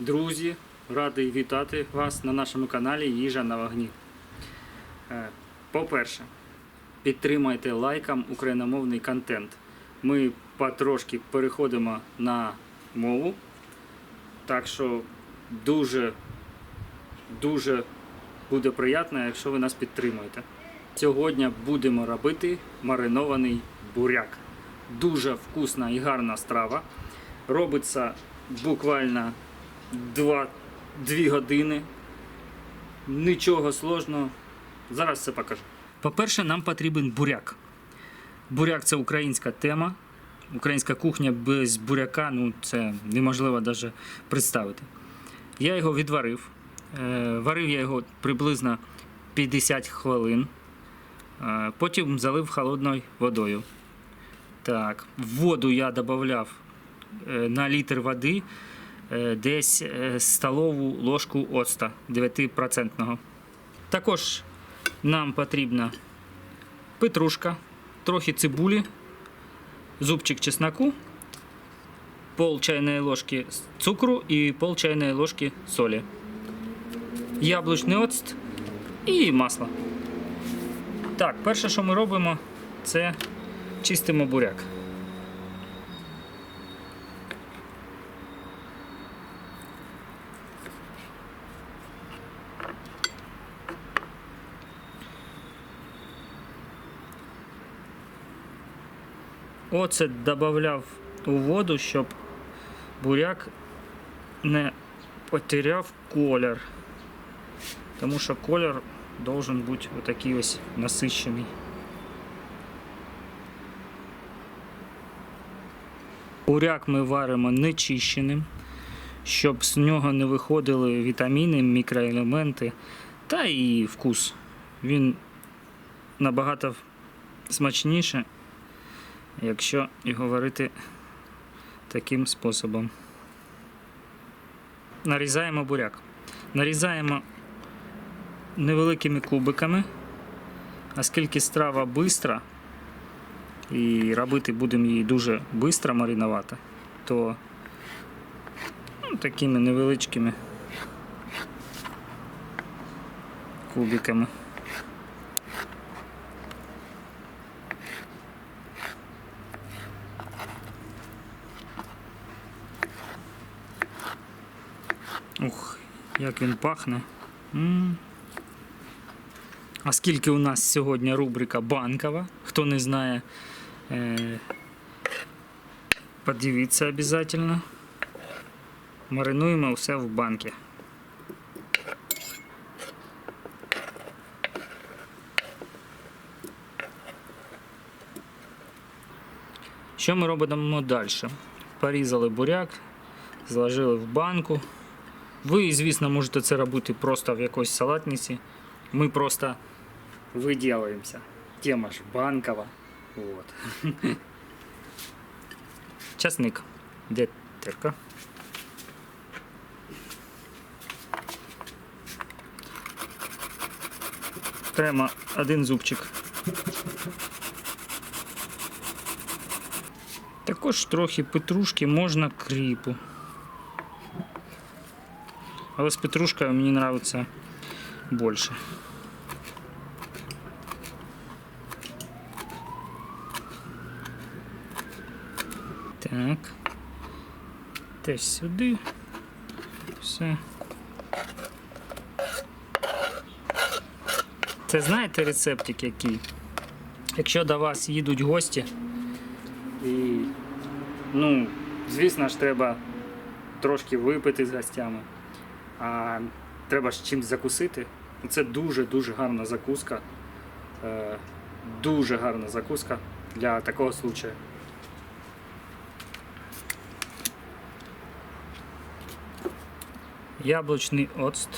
Друзі, радий вітати вас на нашому каналі Їжа на вогні. Е, По-перше, підтримайте лайком україномовний контент. Ми потрошки переходимо на мову. Так що дуже, дуже буде приємно, якщо ви нас підтримуєте. Сьогодні будемо робити маринований буряк. Дуже вкусна і гарна страва. Робиться буквально 2, 2 години. Нічого сложного. Зараз все покажу. По-перше, нам потрібен буряк. Буряк це українська тема. Українська кухня без буряка ну, це неможливо навіть представити. Я його відварив. Е, Варив я його приблизно 50 хвилин. Е, Потім залив холодною водою. Так, в воду я додавав е, на літр води десь е, столову ложку оцта 9%. Також нам потрібна петрушка, трохи цибулі, зубчик чесноку, пол чайної ложки цукру і пол чайної ложки солі, яблучний оцт і масло. Так, перше, що ми робимо, це чистимо буряк. Оцет додавав у воду, щоб буряк не потеряв колір. Тому що колір должен бути отакий ось насичений. Буряк ми варимо нечищеним, щоб з нього не виходили вітаміни, мікроелементи та і вкус. Він набагато смачніше, якщо його варити таким способом. Нарізаємо буряк. Нарізаємо невеликими кубиками, оскільки страва бистра, і робити будемо її дуже швидко маринувати, то ну, такими невеличкими кубиками. Як він пахне. м А скільки у нас сьогодні рубрика банкова, хто не знає, е- подивіться обов'язково. Маринуємо все в банки. Що ми робимо далі? Порізали буряк, зложили в банку. Ви, звісно, можете це робити просто в якоїсь салатниці. Ми просто виділаємося. Тема ж банкова. Вот. Часник. Де терка? Прямо один зубчик. Також трохи петрушки можна кріпу. Але з петрушкою мені подобається більше. Так. Теж сюди. Все. Це знаєте рецептик який? Якщо до вас їдуть гості, і, ну, звісно ж, треба трошки випити з гостями, а треба ж чимось закусити. Це дуже-дуже гарна закуска. Е, дуже гарна закуска для такого случаю. Яблучний оцт.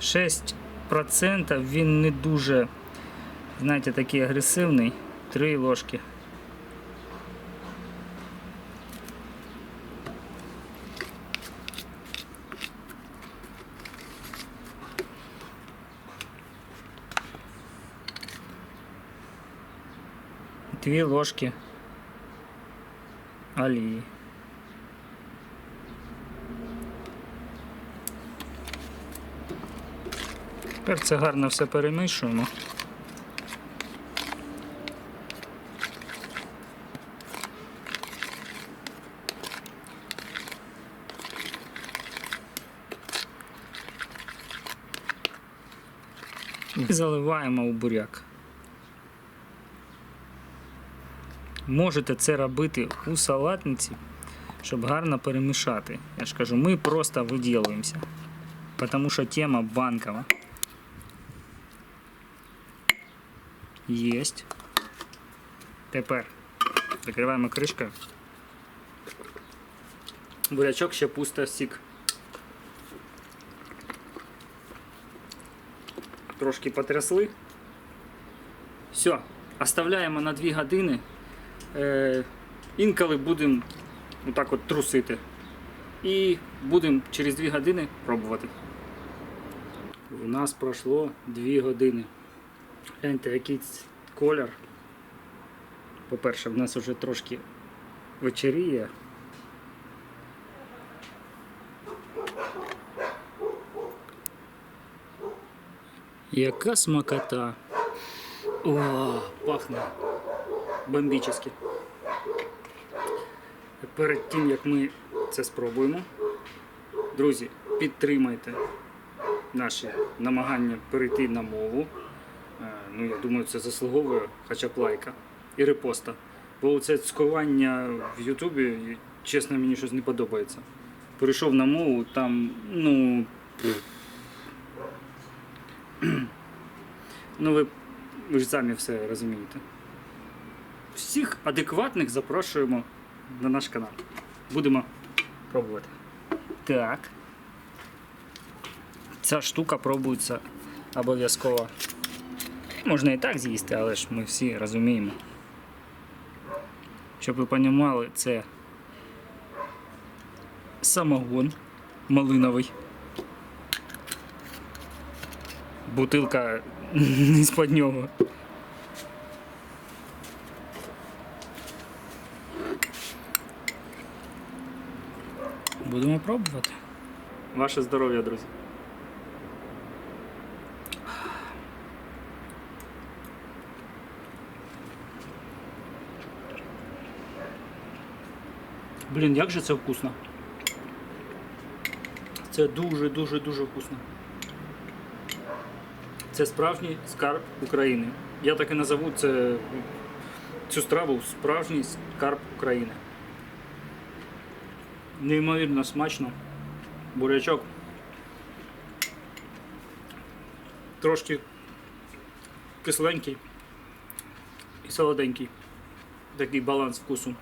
6% він не дуже, знаєте, такий агресивний. 3 ложки. 2 ложки олії. Тепер це гарно все перемішуємо. І заливаємо у буряк. Можете це робити у салатниці, щоб гарно перемішати. Я ж кажу, ми просто виділуємося. Потому що тема банкова. Єсть. Тепер закриваємо кришкою. Бурячок ще пусто сік. Трошки потрясли. Все, оставляємо на 2 години. Е, інколи будемо отак от трусити. І будемо через 2 години пробувати. У нас пройшло 2 години. Гляньте, який колір. По-перше, в нас вже трошки вечеріє. Яка смакота. О, пахне бомбічно. Перед тим як ми це спробуємо, друзі, підтримайте наші намагання перейти на мову. Е, Ну, я думаю, це заслуговує хоча б лайка і репоста. Бо це цькування в Ютубі, чесно, мені щось не подобається. Перейшов на мову, там, ну. Ну, ви, ви ж самі все розумієте. Всіх адекватних запрошуємо на наш канал. Будемо пробувати. Так. Ця штука пробується обов'язково. Можна і так з'їсти, але ж ми всі розуміємо. Щоб ви розуміли, це самогон малиновий. Бутилка не з-під нього. Будемо пробувати. Ваше здоров'я, друзі. Блін, як же це вкусно. Це дуже, дуже, дуже вкусно. Це справжній скарб України. Я так і назову це, цю страву справжній скарб України. Неймовірно смачно. Бурячок. Трошки кисленький і солоденький. Такий баланс вкусу.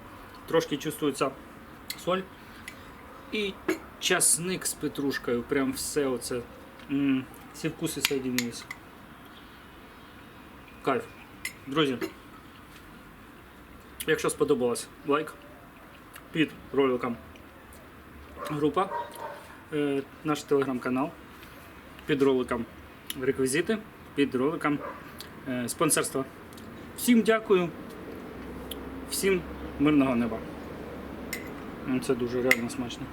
Трошки чувствується соль і часник з петрушкою. Прям все оце. М, Всі вкуси соєдинились. Кайф. Друзі. Якщо сподобалось, лайк під роликом група, е, наш телеграм-канал, під роликом реквізити, під роликом спонсорства. Всім дякую, всім мирного неба. Це дуже реально смачно.